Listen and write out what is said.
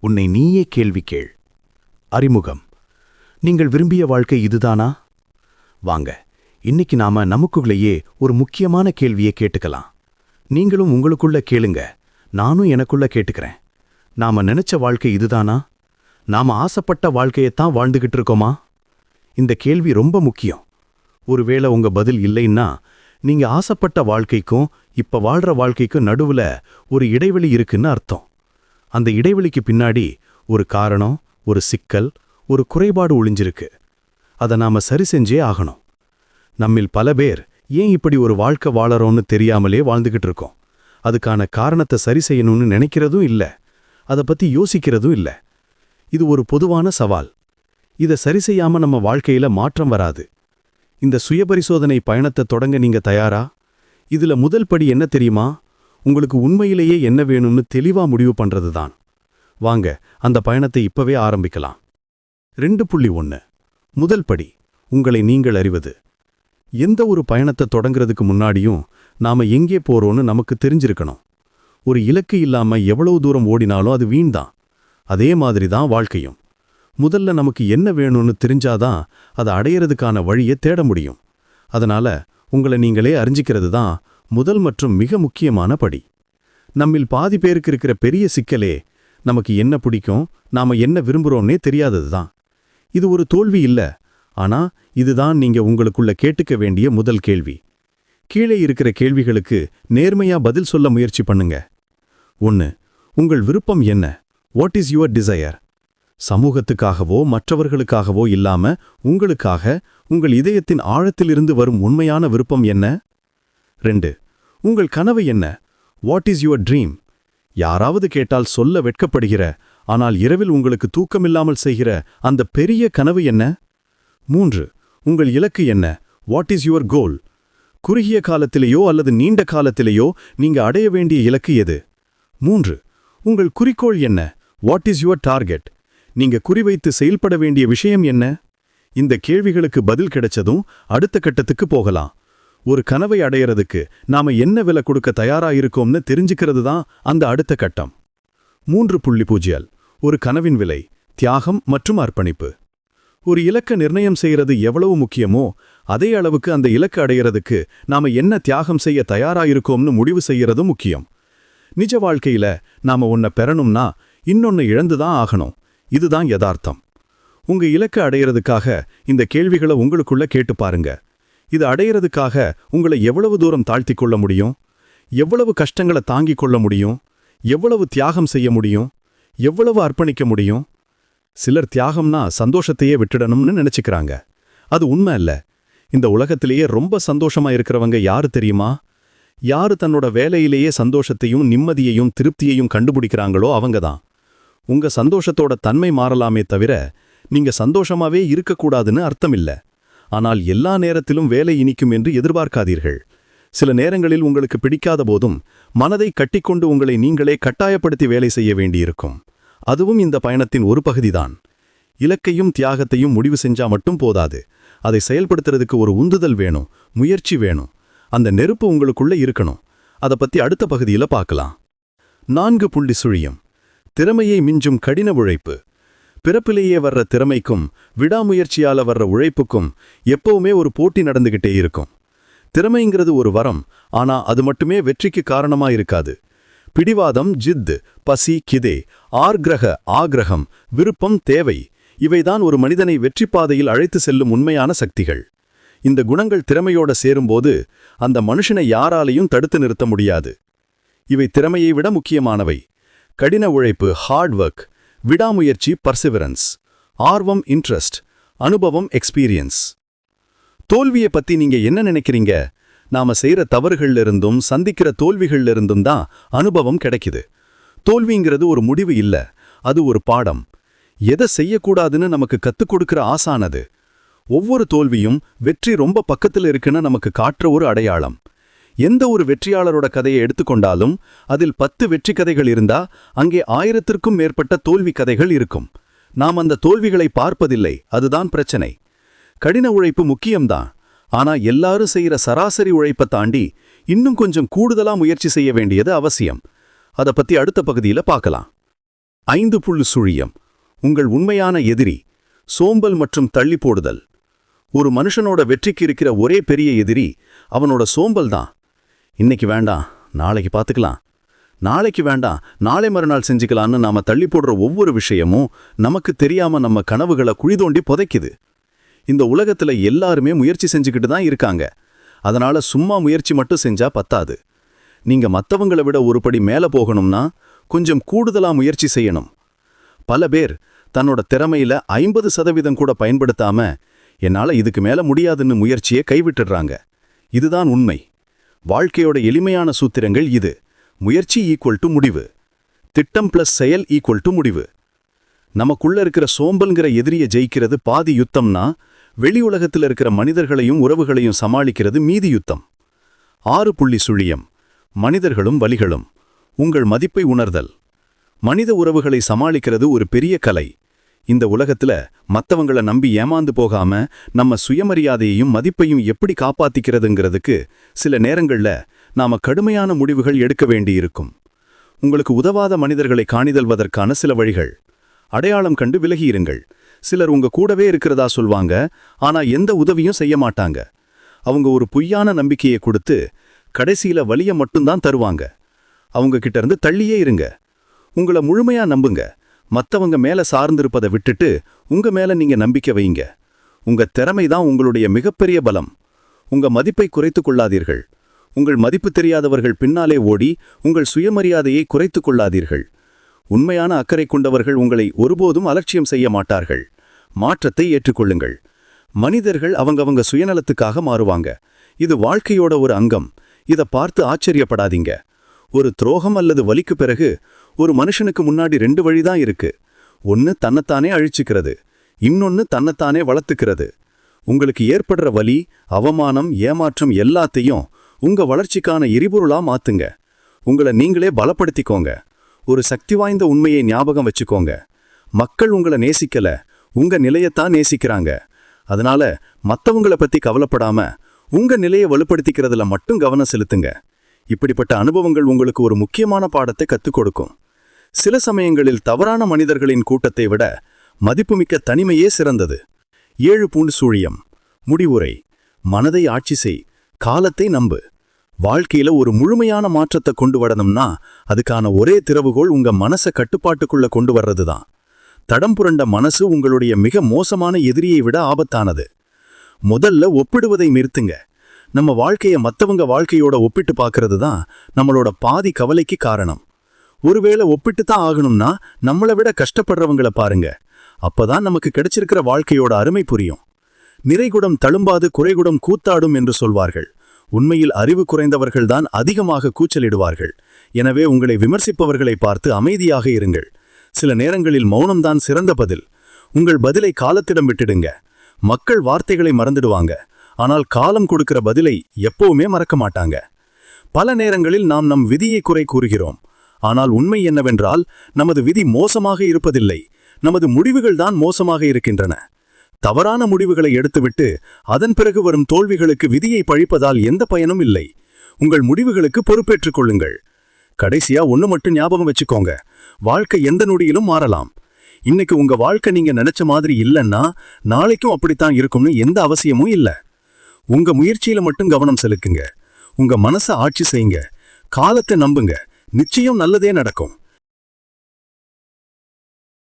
உன்னை நீயே கேள்வி கேள். அறிமுகம். நீங்கள் விரும்பிய வாழ்க்கை இதுதானா? வாங்க இன்னைக்கு நாம நமக்குள்ளேயே ஒரு முக்கியமான கேள்வியை கேட்டுக்கலாம். நீங்களும் உங்களுக்குள்ள கேளுங்க நானும் எனக்குள்ள கேட்டுக்கிறேன். நாம நினைச்ச வாழ்க்கை இதுதானா? நாம ஆசைப்பட்ட வாழ்க்கையைத்தான் வாழ்ந்துகிட்டு இருக்கோமா? இந்த கேள்வி ரொம்ப முக்கியம். ஒருவேளை உங்க பதில் இல்லைன்னா நீங்க ஆசைப்பட்ட வாழ்க்கைக்கும் இப்ப வாழ்ற வாழ்க்கைக்கும் நடுவுல ஒரு இடைவெளி இருக்குன்னு அர்த்தம். அந்த இடைவெளிக்கு பின்னாடி ஒரு காரணம் ஒரு சிக்கல் ஒரு குறைபாடு ஒளிஞ்சிருக்கு. அதை நாம சரி செஞ்சே ஆகணும். நம்மில் பல பேர் ஏன் இப்படி ஒரு வாழ்க்கை வாழறோம்னு தெரியாமலே வாழ்ந்துகிட்டு இருக்கோம். அதுக்கான காரணத்தை சரி செய்யணும்னு நினைக்கிறதும் இல்ல. அதை பத்தி யோசிக்கிறதும் இல்ல. இது ஒரு பொதுவான சவால். இதை சரி செய்யாம நம்ம வாழ்க்கையில மாற்றம் வராது. இந்த சுயபரிசோதனை பயணத்தை தொடங்க நீங்க தயாரா? இதுல முதல் படி என்ன தெரியுமா? உங்களுக்கு உண்மையிலேயே என்ன வேணும்னு தெளிவா முடிவு பண்றதுதான். வாங்க அந்த பயணத்தை இப்பவே ஆரம்பிக்கலாம். ரெண்டு புள்ளி ஒன்று முதல் படி உங்களை நீங்கள் அறிவது. எந்த ஒரு பயணத்தை தொடங்குறதுக்கு முன்னாடியும் நாம எங்கே போறோம்னு நமக்கு தெரிஞ்சிருக்கணும். ஒரு இலக்கு இல்லாம எவ்வளவு தூரம் ஓடினாலும் அது வீண்தான். அதே மாதிரி தான் வாழ்க்கையும். முதல்ல நமக்கு என்ன வேணும்னு தெரிஞ்சாதான் அதை அடையறதுக்கான வழியை தேட முடியும். அதனால உங்களை நீங்களே அறிஞ்சிக்கிறது தான் முதல் மற்றும் மிக முக்கியமான படி. நம்மில் பாதி பேருக்கு இருக்கிற பெரிய சிக்கலே நமக்கு என்ன பிடிக்கும் நாம என்ன விரும்புகிறோம்னே தெரியாதது தான். இது ஒரு தோல்வி இல்ல ஆனா இதுதான் நீங்க உங்களுக்குள்ள கேட்டுக்க வேண்டிய முதல் கேள்வி. கீழே இருக்கிற கேள்விகளுக்கு நேர்மையா பதில் சொல்ல முயற்சி பண்ணுங்க. ஒன்று உங்கள் விருப்பம் என்ன? வாட் இஸ் யுவர் டிசையர் சமூகத்துக்காகவோ மற்றவர்களுக்காகவோ இல்லாம உங்களுக்காக உங்கள் இதயத்தின் ஆழத்திலிருந்து வரும் உண்மையான விருப்பம் என்ன? ரெண்டு உங்கள் கனவு என்ன? வாட் இஸ் யுவர் ட்ரீம் யாராவது கேட்டால் சொல்ல வெட்கப்படுகிற ஆனால் இரவில் உங்களுக்கு தூக்கமில்லாமல் செய்கிற அந்த பெரிய கனவு என்ன? மூன்று உங்கள் இலக்கு என்ன? வாட் இஸ் யுவர் கோல் குறுகிய காலத்திலேயோ அல்லது நீண்ட காலத்திலேயோ நீங்க அடைய வேண்டிய இலக்கு எது? மூன்று உங்கள் குறிக்கோள் என்ன? வாட் இஸ் யுவர் டார்கெட் நீங்க குறிவைத்து செயல்பட வேண்டிய விஷயம் என்ன? இந்த கேள்விகளுக்கு பதில் கிடைச்சதும் அடுத்த கட்டத்துக்கு போகலாம். ஒரு கனவை அடையறதுக்கு நாம என்ன விலை கொடுக்க தயாரா இருக்கோம்னு தெரிஞ்சுக்கிறது தான் அந்த அடுத்த கட்டம். மூன்று புள்ளி பூஜ்யால் ஒரு கனவின் விலை தியாகம் மற்றும் அர்ப்பணிப்பு. ஒரு இலக்க நிர்ணயம் செய்யறது எவ்வளவு முக்கியமோ அதே அளவுக்கு அந்த இலக்கு அடையறதுக்கு நாம என்ன தியாகம் செய்ய தயாரா இருக்கோம்னு முடிவு செய்யறதும் முக்கியம். நிஜ வாழ்க்கையில நாம ஒன்ன பெறணும்னா இன்னொன்னு இழந்துதான் ஆகணும். இதுதான் யதார்த்தம். உங்க இலக்க அடையறதுக்காக இந்த கேள்விகளை உங்களுக்குள்ள கேட்டு பாருங்க. இது அடையறதுக்காக உங்களை எவ்வளவு தூரம் தாழ்த்திக் கொள்ள முடியும்? எவ்வளவு கஷ்டங்களை தாங்கிக் கொள்ள முடியும்? எவ்வளவு தியாகம் செய்ய முடியும்? எவ்வளவு அர்ப்பணிக்க முடியும்? சிலர் தியாகம்னா சந்தோஷத்தையே விட்டுடணும்னு நினச்சிக்கிறாங்க. அது உண்மை இல்லை இந்த உலகத்திலேயே ரொம்ப சந்தோஷமா இருக்கிறவங்க யாரு தெரியுமா? யாரு தன்னோட வேலையிலேயே சந்தோஷத்தையும் நிம்மதியையும் திருப்தியையும் கண்டுபிடிக்கிறாங்களோ அவங்க தான். உங்க சந்தோஷத்தோட தன்மை மாறலாமே தவிர நீங்க சந்தோஷமாவே இருக்கக்கூடாதுன்னு அர்த்தம் இல்ல. ஆனால் எல்லா நேரத்திலும் வேலை இனிக்கும் என்று எதிர்பார்க்காதீர்கள். சில நேரங்களில் உங்களுக்கு பிடிக்காத போதும் மனதை கட்டிக்கொண்டு உங்களை நீங்களே கட்டாயப்படுத்தி வேலை செய்ய வேண்டியிருக்கும். அதுவும் இந்த பயணத்தின் ஒரு பகுதிதான். இலக்கையும் தியாகத்தையும் முடிவு செஞ்சா மட்டும் போதாது. அதை செயல்படுத்துறதுக்கு ஒரு உந்துதல் வேணும் முயற்சி வேணும். அந்த நெருப்பு உங்களுக்குள்ள இருக்கணும். அதை பத்தி அடுத்த பகுதியில பார்க்கலாம். நான்கு புள்ளி சுழியம். திறமையை மிஞ்சும் கடின உழைப்பு. பிறப்பிலேயே வர்ற திறமைக்கும் விடாமுயற்சியால வர்ற உழைப்புக்கும் எப்பவுமே ஒரு போட்டி நடந்துகிட்டே இருக்கும். திறமைங்கிறது ஒரு வரம் ஆனா அது மட்டுமே வெற்றிக்கு காரணமா இருக்காது பிடிவாதம் ஜித்து பசி கிதே ஆர்கிரக ஆகிரகம் விருப்பம் தேவை இவைதான் ஒரு மனிதனை வெற்றி பாதையில் அழைத்து செல்லும் உண்மையான சக்திகள். இந்த குணங்கள் திறமையோட சேரும்போது அந்த மனுஷனை யாராலையும் தடுத்து நிறுத்த முடியாது. இவை திறமையை விட முக்கியமானவை. கடின உழைப்பு ஹார்ட் ஒர்க் விடாமுயற்சி பர்சிவரன்ஸ் ஆர்வம் இன்ட்ரெஸ்ட் அனுபவம் எக்ஸ்பீரியன்ஸ் தோல்வியை பத்தி நீங்க என்ன நினைக்கிறீங்க? நாம செய்யற தவறுகள்ல இருந்தும் சந்திக்கிற தோல்விகள்ல இருந்தும் தான் அனுபவம் கிடைக்குது. தோல்விங்கிறது ஒரு முடிவு இல்ல அது ஒரு பாடம். எதை செய்யக்கூடாதுன்னு நமக்கு கற்றுக் கொடுக்கிற ஆசானது. ஒவ்வொரு தோல்வியும் வெற்றி ரொம்ப பக்கத்துல இருக்குன்னு நமக்கு காட்டுற ஒரு அடையாளம். எந்த ஒரு வெற்றியாளரோட கதையை எடுத்துக்கொண்டாலும் அதில் பத்து வெற்றி கதைகள் இருந்தா அங்கே ஆயிரத்திற்கும் மேற்பட்ட தோல்வி கதைகள் இருக்கும். நாம் அந்த தோல்விகளை பார்ப்பதில்லை அதுதான் பிரச்சனை. கடின உழைப்பு முக்கியம்தான். ஆனா எல்லாரும் செய்யற சராசரி உழைப்பை தாண்டி இன்னும் கொஞ்சம் கூடுதலா முயற்சி செய்ய வேண்டியது அவசியம். அதை பத்தி அடுத்த பகுதியில பார்க்கலாம். ஐந்து புள்ளு சுழியம். உங்கள் உண்மையான எதிரி சோம்பல் மற்றும் தள்ளி போடுதல். ஒரு மனுஷனோட வெற்றிக்கு இருக்கிற ஒரே பெரிய எதிரி அவனோட சோம்பல் தான் இன்னைக்கு வேண்டாம் நாளைக்கு பார்த்துக்கலாம். நாளைக்கு வேண்டாம் நாளை மறுநாள் செஞ்சுக்கலான்னு நாம தள்ளி போடுற ஒவ்வொரு விஷயமும் நமக்கு தெரியாம நம்ம கனவுகளை குழி தோண்டி புதைக்குது. இந்த உலகத்துல எல்லாருமே முயற்சி செஞ்சுக்கிட்டு தான் இருக்காங்க. அதனால சும்மா முயற்சி மட்டும் செஞ்சா பத்தாது. நீங்க மத்தவங்கள விட ஒரு படி மேல போகணும்னா கொஞ்சம் கூடுதலா முயற்சி செய்யணும். பல பேர் தன்னோட திறமையில ஐம்பது சதவீதம் கூட பயன்படுத்தாம என்னால இதுக்கு மேல முடியாதுன்னு முயற்சியை கைவிட்டுடுறாங்க. இதுதான் உண்மை. வாழ்க்கையோட எளிமையான சூத்திரங்கள் இது. முயற்சி ஈக்குவல் டு முடிவு. திட்டம் பிளஸ் செயல் ஈக்குவல் டு முடிவு. நமக்குள்ள இருக்கிற சோம்பல்ங்கிற எதிரியை ஜெயிக்கிறது பாதி யுத்தம்னா வெளி உலகத்தில் இருக்கிற மனிதர்களையும் உறவுகளையும் சமாளிக்கிறது மீதி யுத்தம். ஆறு புள்ளி சுழியம். மனிதர்களும் வலிகளும் உங்கள் மதிப்பை உணர்தல். மனித உறவுகளை சமாளிக்கிறது ஒரு பெரிய கலை. இந்த உலகத்துல மத்தவங்கள நம்பி ஏமாந்து போகாம நம்ம சுயமரியாதையையும் மதிப்பையும் எப்படி காப்பாத்திக்கிறதுங்கிறதுக்கு சில நேரங்கள்ல நாம கடுமையான முடிவுகள் எடுக்க வேண்டியிருக்கும். உங்களுக்கு உதவாத மனிதர்களை காணிதல்வதற்கான சில வழிகள். அடையாளம் கண்டு விலகியிருங்கள். சிலர் உங்க கூடவே இருக்கிறதா சொல்வாங்க ஆனா எந்த உதவியும் செய்ய மாட்டாங்க. அவங்க ஒரு பொய்யான நம்பிக்கையை கொடுத்து கடைசியில வலிய மட்டும்தான் தருவாங்க. அவங்க கிட்ட இருந்து தள்ளியே இருங்க. உங்களை முழுமையா நம்புங்க. மத்தவங்க மேல சார்ந்திருப்பதை விட்டுட்டு உங்க மேல நீங்க நம்பிக்கை வைங்க உங்க திறமை தான் உங்களுடைய மிகப்பெரிய பலம். உங்க மதிப்பை குறைத்து கொள்ளாதீர்கள். உங்கள் மதிப்பு தெரியாதவர்கள் பின்னாலே ஓடி உங்கள் சுயமரியாதையை குறைத்துக் கொள்ளாதீர்கள். உண்மையான அக்கறை கொண்டவர்கள் உங்களை ஒருபோதும் அலட்சியம் செய்ய மாட்டார்கள். மாற்றத்தை ஏற்றுக்கொள்ளுங்கள். மனிதர்கள் அவங்கவங்க சுயநலத்துக்காக மாறுவாங்க. இது வாழ்க்கையோட ஒரு அங்கம். இத பார்த்து ஆச்சரியப்படாதீங்க. ஒரு துரோகம் அல்லது வலிக்கு பிறகு ஒரு மனுஷனுக்கு முன்னாடி ரெண்டு வழிதான் இருக்கு. ஒன்று தன்னைத்தானே அழிச்சுக்கிறது இன்னொன்னு தன்னைத்தானே வளர்த்துக்கிறது. உங்களுக்கு ஏற்படுற வலி அவமானம் ஏமாற்றம் எல்லாத்தையும் உங்க வளர்ச்சிக்கான எரிபொருளா மாத்துங்க. உங்களை நீங்களே பலப்படுத்திக்கோங்க. ஒரு சக்தி வாய்ந்த உண்மையை ஞாபகம் வச்சுக்கோங்க. மக்கள் உங்களை நேசிக்கல உங்க நிலையத்தான் நேசிக்கிறாங்க. அதனால மத்தவங்கள பத்தி கவலைப்படாம உங்க நிலையை வலுப்படுத்திக்கிறதுல மட்டும் கவனம் செலுத்துங்க. இப்படிப்பட்ட அனுபவங்கள் உங்களுக்கு ஒரு முக்கியமான பாடத்தை கற்றுக் கொடுக்கும். சில சமயங்களில் தவறான மனிதர்களின் கூட்டத்தை விட மதிப்புமிக்க தனிமையே சிறந்தது. ஏழு பூண்டு சூழியம் முடிவுரை மனதை ஆட்சி செய் காலத்தை நம்பு. வாழ்க்கையில ஒரு முழுமையான மாற்றத்தை கொண்டு வரணும்னா அதுக்கான ஒரே திறவுகோள் உங்க மனசை கட்டுப்பாட்டுக்குள்ள கொண்டு வர்றதுதான். தடம் புரண்ட மனசு உங்களுடைய மிக மோசமான எதிரியை விட ஆபத்தானது. முதல்ல ஒப்பிடுவதை நிறுத்துங்க. நம்ம வாழ்க்கையை மத்தவங்க வாழ்க்கையோட ஒப்பிட்டு பார்க்கறது தான் நம்மளோட பாதி கவலைக்கு காரணம். ஒருவேளை ஒப்பிட்டு தான் ஆகணும்னா நம்மளை விட கஷ்டப்படுறவங்கள பாருங்க. அப்பதான் நமக்கு கிடைச்சிருக்கிற வாழ்க்கையோட அருமை புரியும். நிறைகுடம் தழும்பாது குறைகுடம் கூத்தாடும் என்று சொல்வார்கள். உண்மையில் அறிவு குறைந்தவர்கள்தான் அதிகமாக கூச்சலிடுவார்கள். எனவே உங்களை விமர்சிப்பவர்களை பார்த்து அமைதியாக இருங்கள். சில நேரங்களில் மௌனம்தான் சிறந்த பதில். உங்கள் பதிலை காலத்திடம் விட்டுடுங்க. மக்கள் வார்த்தைகளை மறந்துடுவாங்க. ஆனால் காலம் கொடுக்கிற பதிலை எப்பவுமே மறக்க மாட்டாங்க. பல நேரங்களில் நாம் நம் விதியை குறை கூறுகிறோம். ஆனால் உண்மை என்னவென்றால் நமது விதி மோசமாக இருப்பதில்லை. நமது முடிவுகள் தான் மோசமாக இருக்கின்றன. தவறான முடிவுகளை எடுத்துவிட்டு அதன் பிறகு வரும் தோல்விகளுக்கு விதியை பழிப்பதால் எந்த பயனும் இல்லை. உங்கள் முடிவுகளுக்கு பொறுப்பேற்றுக் கொள்ளுங்கள். கடைசியா ஒன்று மட்டும் ஞாபகம் வச்சுக்கோங்க. வாழ்க்கை எந்த நொடியிலும் மாறலாம். இன்னைக்கு உங்க வாழ்க்கை நீங்க நினைச்ச மாதிரி இல்லைன்னா நாளைக்கும் அப்படித்தான் இருக்கும்னு எந்த அவசியமும் இல்ல. உங்க முயற்சியில மட்டும் கவனம் செலுத்துங்க. உங்க மனசை ஆட்சி செய்யுங்க. காலத்தை நம்புங்க. நிச்சயம் நல்லதே நடக்கும்.